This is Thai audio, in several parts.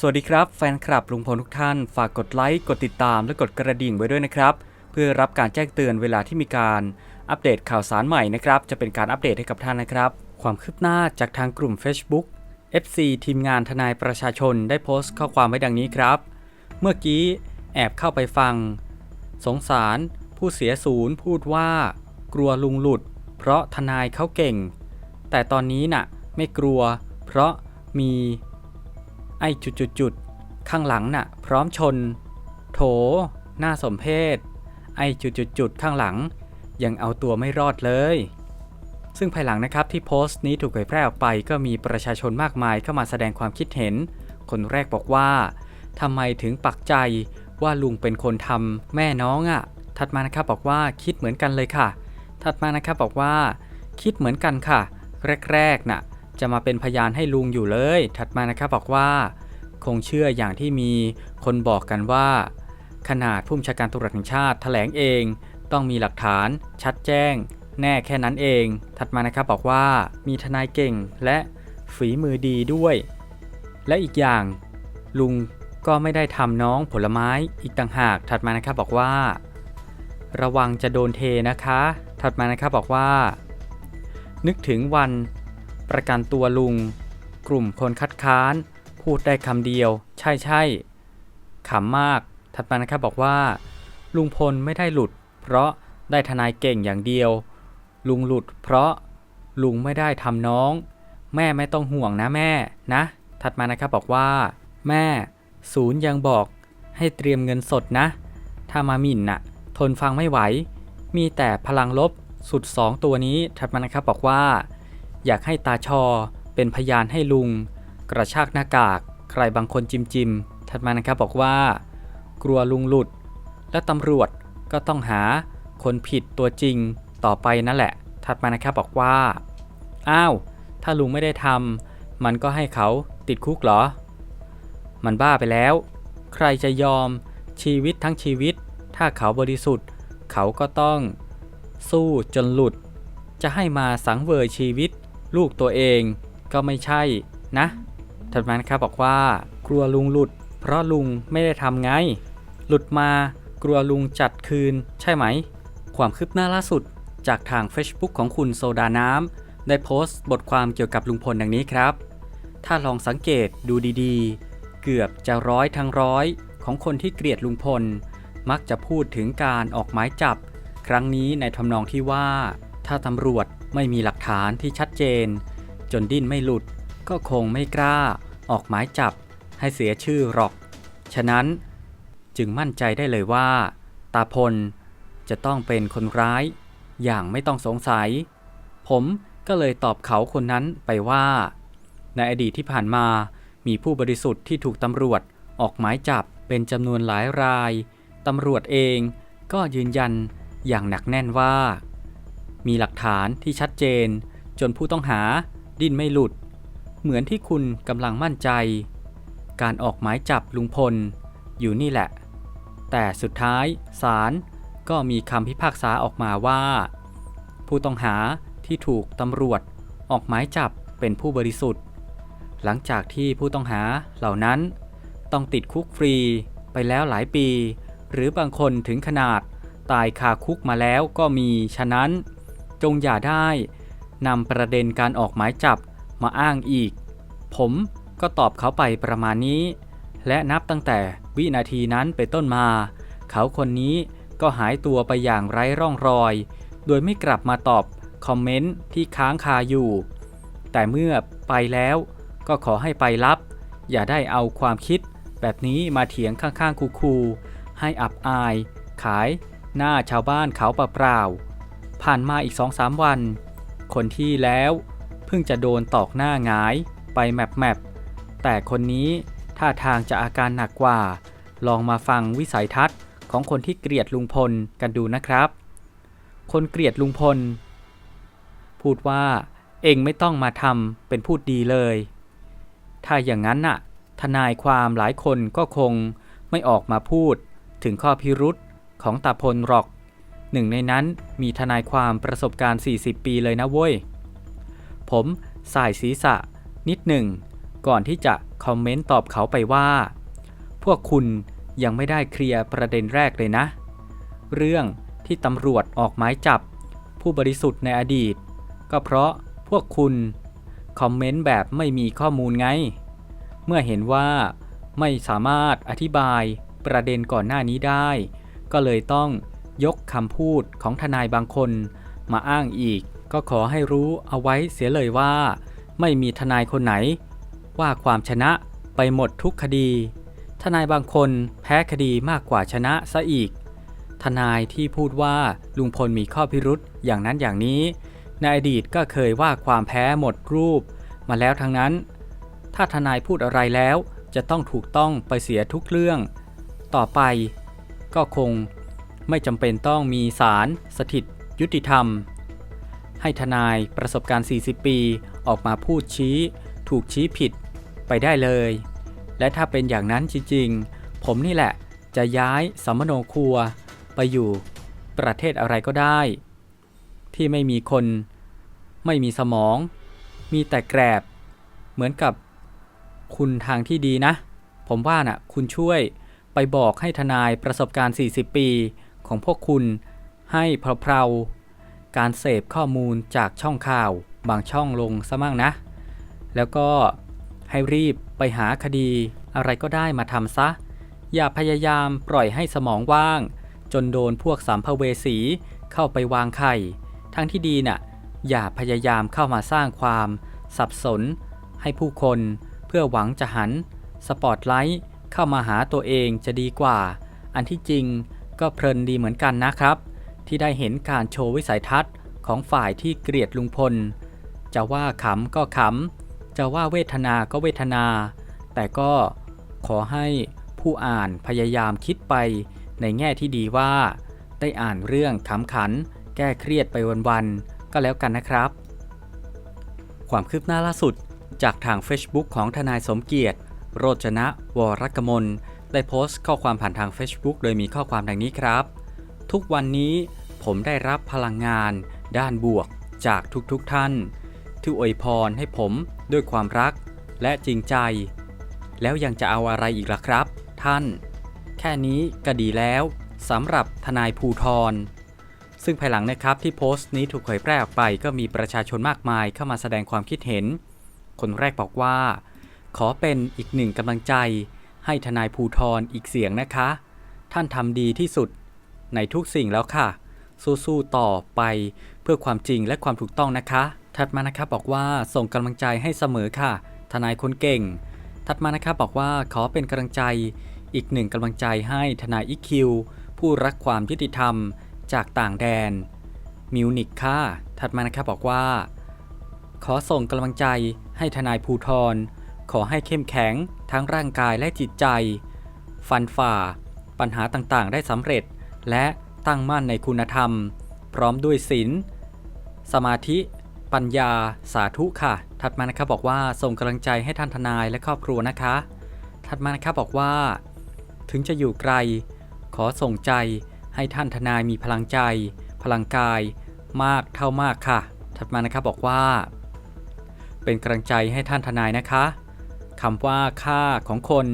สวัสดีครับแฟนคลับลุงพลทุกท่าน ฝากกดไลค์ กดติดตามและกดกระดิ่งไว้ด้วยนะครับ เพื่อรับการแจ้งเตือนเวลาที่มีการอัปเดตข่าวสารใหม่นะครับ จะเป็นการอัปเดตให้กับท่านนะครับ ความคืบหน้าจากทางกลุ่ม Facebook FC ทีมงานทนายประชาชนได้โพสต์ข้อความไว้ดังนี้ครับ เมื่อกี้แอบเข้าไปฟัง สงสาร ผู้เสียศูนย์พูดว่า กลัวลุงหลุด เพราะทนายเขาเก่ง แต่ตอนนี้น่ะ ไม่กลัว เพราะมี ไอ้จุดๆๆข้างหลังน่ะ พร้อมชน โถ หน่าสมเพชไอ้จุดๆๆข้างหลัง ยังเอาตัวไม่รอดเลย ซึ่งภายหลังนะครับที่โพสต์นี้ถูกเผยแพร่ออกไปก็มีประชาชนมากมายเข้ามาแสดงความคิดเห็น คนแรกบอกว่าทำไมถึงปักใจว่าลุงเป็นคนทำแม่น้องอะ่ะ ถัดมานะครับบอกว่าคิดเหมือนกันเลยค่ะ ถัดมานะครับบอกว่า คิดเหมือนกันค่ะ แรกๆน่ะ จะมาเป็นพยานให้ลุงอยู่เลย ถัดมานะครับบอกว่า คงเชื่ออย่างที่มีคนบอกกันว่า ขนาดผู้บัญชาการตำรวจแห่งชาติแถลงเอง ต้องมีหลักฐานชัดแจ้ง แน่แค่นั้นเอง ถัดมานะครับบอกว่ามีทนายเก่งและฝีมือดีด้วย และอีกอย่างลุงก็ไม่ได้ทำน้องผลไม้อีกต่างหาก ถัดมานะครับบอกว่า ระวังจะโดนเทนะคะ ถัดมานะครับบอกว่า นึกถึงวัน ประกันตัวลุง กลุ่มคนคัดค้าน พูดได้คำเดียว ใช่ใช่ขำมาก ถัดมานะครับบอกว่า ลุงพลไม่ได้หลุด เพราะได้ทนายเก่งอย่างเดียว ลุงหลุด เพราะลุงไม่ได้ทำน้อง แม่ไม่ต้องห่วงนะแม่นะ ถัดมานะครับบอกว่า แม่ศูนย์ยังบอกให้เตรียมเงินสดนะ ถ้ามาหมิ่นน่ะ ทนฟังไม่ไหว มีแต่พลังลบสุดสองตัวนี้ถัดมานะครับบอกว่า อยากให้ตาชอ เป็นพยานให้ลุง กระชากหน้ากาก ใครบางคนจิมจิมถัดมานะครับบอกว่า กลัวลุงหลุด และตำรวจก็ต้องหาคนผิดตัวจริงต่อไปนั่นแหละ ถัดมานะครับบอกว่า อ้าว ถ้าลุงไม่ได้ทำมันก็ให้เขาติดคุกเหรอ มันบ้าไปแล้ว ใครจะยอมชีวิตทั้งชีวิต ถ้าเขาบริสุทธิ์ เขาก็ต้อง สู้จนหลุด จะให้มาสังเวยชีวิต ลูกตัวเองก็ไม่ใช่นะถัดมานะครับบอกว่า กลัวลุงหลุด เพราะลุงไม่ได้ทำไง หลุดมากลัวลุงจัดคืน ใช่ไหม ความคืบหน้าล่าสุดจากทาง Facebook ของคุณโซดาน้ำได้โพสต์บทความเกี่ยวกับลุงพลดังนี้ครับ ถ้าลองสังเกตดูดีๆ เกือบจะร้อยทั้งร้อยของคนที่เกลียดลุงพล มักจะพูดถึงการออกหมายจับ ครั้งนี้ในทำนองที่ว่า ถ้าตำรวจ ไม่มีหลักฐานที่ชัดเจน จนดิ้นไม่หลุด ก็คงไม่กล้า ออกหมายจับให้เสียชื่อหรอก ฉะนั้นจึงมั่นใจได้เลยว่า ตาพลจะต้องเป็นคนร้ายอย่างไม่ต้องสงสัย ผมก็เลยตอบเขาคนนั้นไปว่า ในอดีตที่ผ่านมามีผู้บริสุทธิ์ที่ถูกตำรวจออกหมายจับเป็นจำนวนหลายราย ตำรวจเองก็ยืนยันอย่างหนักแน่นว่า มีหลักฐานที่ชัดเจน จนผู้ต้องหาดิ้นไม่หลุด เหมือนที่คุณกำลังมั่นใจ การออกหมายจับลุงพล อยู่นี่แหละ แต่สุดท้ายศาลก็มีคำพิพากษาออกมาว่า ผู้ต้องหาที่ถูกตำรวจออกหมายจับเป็นผู้บริสุทธิ์ หลังจากที่ผู้ต้องหาเหล่านั้น ต้องติดคุกฟรีไปแล้วหลายปี หรือบางคนถึงขนาดตายคาคุกมาแล้วก็มี ฉะนั้น จงอย่าได้นำประเด็นการออกหมายจับมาอ้างอีก ผมก็ตอบเขาไปประมาณนี้ และนับตั้งแต่วินาทีนั้นเป็นต้นมา เขาคนนี้ก็หายตัวไปอย่างไร้ร่องรอย โดยไม่กลับมาตอบคอมเมนต์ที่ค้างคาอยู่ แต่เมื่อไปแล้วก็ขอให้ไปรับ อย่าได้เอาความคิดแบบนี้มาเถียงข้างๆคูๆให้อับอาย ขายหน้าชาวบ้านเขาเปล่าๆ ผ่านมาอีก 2-3 วัน คนที่แล้วเพิ่งจะโดนตอกหน้าหงายไปแมปแมปแต่คนนี้ท่าทางจะอาการหนักกว่า ลองมาฟังวิสัยทัศน์ของคนที่เกลียดลุงพลกันดูนะครับ คนเกลียดลุงพล พูดว่า เองไม่ต้องมาทำเป็นพูดดีเลย ถ้าอย่างนั้นน่ะ ทนายความหลายคนก็คงไม่ออกมาพูดถึงข้อพิรุษของตาพลหรอก หนึ่งในนั้นมีทนายความประสบการณ์ 40 ปีเลยนะเว้ย ผมสายศีรษะ นิดหนึ่ง ก่อนที่จะคอมเมนต์ตอบเขาไปว่า พวกคุณยังไม่ได้เคลียร์ประเด็นแรกเลยนะ เรื่องที่ตำรวจออกหมายจับ ผู้บริสุทธิ์ในอดีต ก็เพราะพวกคุณ คอมเมนต์แบบไม่มีข้อมูลไง เมื่อเห็นว่าไม่สามารถอธิบายประเด็นก่อนหน้านี้ได้ ก็เลยต้อง ยกคำพูดของทนายบางคนมาอ้างอีก ก็ขอให้รู้เอาไว้เสียเลยว่า ไม่มีทนายคนไหน ว่าความชนะไปหมดทุกคดี ทนายบางคนแพ้คดีมากกว่าชนะซะอีก ทนายที่พูดว่าลุงพลมีข้อพิรุษอย่างนั้นอย่างนี้ ในอดีตก็เคยว่าความแพ้หมดรูป มาแล้วทั้งนั้น ถ้าทนายพูดอะไรแล้วจะต้องถูกต้องไปเสียทุกเรื่อง ต่อไปก็คง ไม่จำเป็นต้องมีศาลสถิต ยุติธรรม ให้ทนายประสบการณ์ 40 ปี ออกมาพูดชี้ ถูกชี้ผิดไปได้เลย และถ้าเป็นอย่างนั้นจริงๆ ผมนี่แหละจะย้ายสัมมโนครัว ไปอยู่ประเทศอะไรก็ได้ ที่ไม่มีคน ไม่มีสมอง มีแต่แกรบ เหมือนกับคุณทางที่ดีนะ ผมว่าน่ะ คุณช่วยไปบอกให้ทนายประสบการณ์ 40 ปี ของพวกคุณให้เพลาๆการเสพข้อมูลจากช่องข่าวบางช่องลงซะมั่งนะ แล้วก็ให้รีบไปหาคดีอะไรก็ได้มาทำซะ อย่าพยายามปล่อยให้สมองว่าง จนโดนพวกสามภเวสีเข้าไปวางไข่ ทั้งที่ดีน่ะอย่าพยายามเข้ามาสร้างความสับสน ให้ผู้คนเพื่อหวังจะหัน สปอตไลท์เข้ามาหาตัวเองจะดีกว่า อันที่จริง ก็เพลินดีเหมือนกันนะครับ ที่ได้เห็นการโชว์วิสัยทัศน์ของฝ่ายที่เกลียดลุงพล จะว่าขำก็ขำ จะว่าเวทนาก็เวทนา แต่ก็ขอให้ผู้อ่านพยายามคิดไปในแง่ที่ดีว่า ได้อ่านเรื่องขำขัน แก้เครียดไปวันๆก็แล้วกันนะครับ ความคืบหน้าล่าสุดจากทาง Facebook ของทนายสมเกียรติ โรจนะ วรกมล ได้โพสต์ข้อความผ่านทาง Facebook โดยมีข้อความดังนี้ครับ ทุกวันนี้ผมได้รับพลังงาน ด้านบวกจากทุกๆทท่าน ที่อวยพรให้ผมด้วยความรักและจริงใจ แล้วยังจะเอาอะไรอีกล่ะครับ ท่าน แค่นี้ก็ดีแล้วสำหรับทนายภูทรซึ่งภายหลังนะครับที่โพสต์นี้ถูกเผยแพร่ออกไป ก็มีประชาชนมากมายเข้ามาแสดงความคิดเห็น คนแรกบอกว่า ขอเป็นอีกหนึ่งกำลังใจ ให้ทนายภูทรอีกเสียงนะคะ ท่านทำดีที่สุดในทุกสิ่งแล้วค่ะ สู้ๆต่อไปเพื่อความจริงและความถูกต้องนะคะ ถัดมานะครับบอกว่าส่งกำลังใจให้เสมอค่ะ ทนายคนเก่ง ถัดมานะครับบอกว่าขอเป็นกำลังใจ อีกหนึ่งกำลังใจให้ทนายอีคิวผู้รักความยุติธรรมจากต่างแดน มิวนิกค่ะ ถัดมานะครับบอกว่า ขอส่งกำลังใจให้ทนายภูทร ขอให้เข้มแข็งทั้งร่างกายและจิตใจ ฟันฝ่า ปัญหาต่างๆ ได้สำเร็จ และตั้งมั่นในคุณธรรม พร้อมด้วยศีลสมาธิ ปัญญา สาธุค่ะ ถัดมานะครับบอกว่าส่งกำลังใจให้ท่านทนายและครอบครัวนะคะ ถัดมานะครับบอกว่า ถึงจะอยู่ไกล ขอส่งใจให้ท่านทนายมีพลังใจ พลังกาย มากเท่ามากค่ะ ถัดมานะครับบอกว่า เป็นกำลังใจให้ท่านทนายนะคะ คำว่าค่าของคน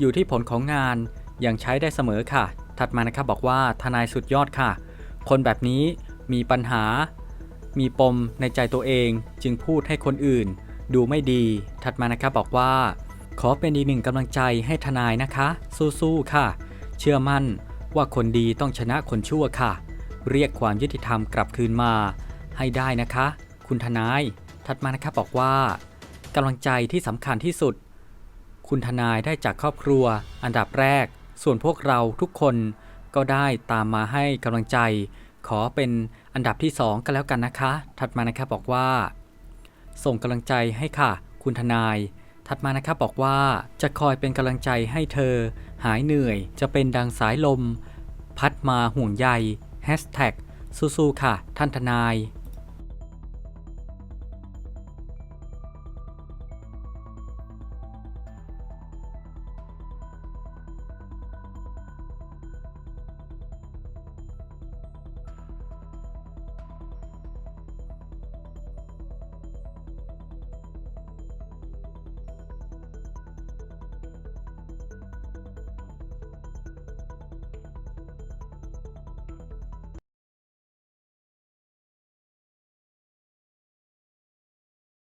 อยู่ที่ผลของงานยังใช้ได้เสมอค่ะ ถัดมานะครับบอกว่าทนายสุดยอดค่ะ คนแบบนี้มีปัญหา มีปมในใจตัวเองจึงพูดให้คนอื่น ดูไม่ดี ถัดมานะครับบอกว่า ขอเป็นอีกหนึ่งกำลังใจให้ทนายนะคะ สู้ๆค่ะ เชื่อมั่นว่าคนดีต้องชนะคนชั่วค่ะ เรียกความยุติธรรมกลับคืนมา ให้ได้นะคะ คุณทนาย ถัดมานะครับบอกว่า กำลังใจที่สำคัญที่สุด คุณทนายได้จากครอบครัว อันดับแรก ส่วนพวกเราทุกคนก็ได้ตามมาให้กำลังใจ ขอเป็นอันดับที่2ก็แล้วกันนะคะ ถัดมานะครับบอกว่า ส่งกำลังใจให้ค่ะ คุณทนาย ถัดมานะครับบอกว่าจะคอยเป็นกำลังใจให้เธอ หายเหนื่อย จะเป็นดังสายลม พัดมาห่วงใยแฮชแท็กสู้ๆค่ะ ท่านทนาย